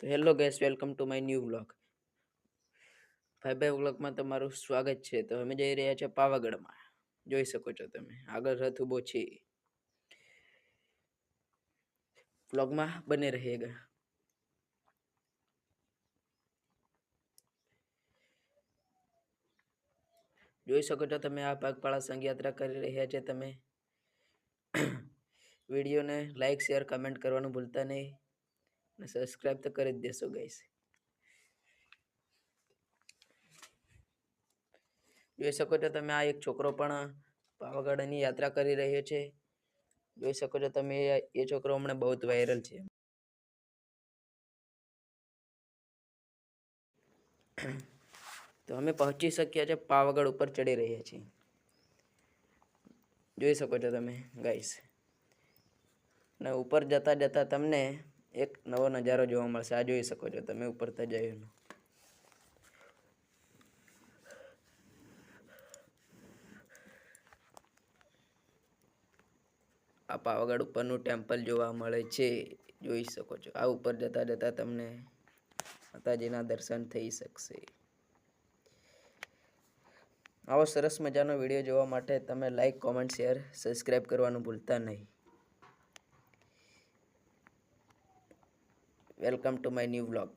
તો hello guys, welcome to my new vlog. ભાઈ bye વ્લોગમાં તમારું સ્વાગત છે. તો અમે જઈ રહ્યા છીએ પાવાગઢમાં. જોઈ શકો છો તમે. આગળ રથ ઊભો છે. વ્લોગમાં બને રહેગા જોઈ શકો છો તમે આ પગપાળા સંઘયાત્રા કરી રહ્યા છે તમે. વિડીયોને લાઈક, શેર, કમેન્ટ કરવાનું ભૂલતા નહીં. અને સબસ્ક્રાઈબ તો કરી જ દેશો ગાઈસ જોઈ શકો છો તમે આ એક છોકરો પણ પાવાગઢની યાત્રા કરી રહ્યો છે. જોઈ શકો છો તમે એ છોકરો હમણાં બહુ વાયરલ છે. તો અમે પહોંચી શક્યા છે પાવાગઢ ઉપર ચડી રહ્યા છીએ. જોઈ શકો છો તમે ગાઈસ ને ઉપર જતા જતા તમને એક નવો નજારો જોવા મળશે. આ જોઈ શકો છો તમે ઉપર તો જઈને આ પાવાગઢ ઉપરનું ટેમ્પલ જોવા મળે છે. જોઈ શકો છો. આ ઉપર જતા જતા તમને માતાજીના દર્શન થઈ શકશે. આવો સરસ મજાનો વીડિયો જોવા માટે તમે લાઈક કોમેન્ટ શેર સબસ્ક્રાઈબ કરવાનું ભૂલતા નહીં. Welcome to my new vlog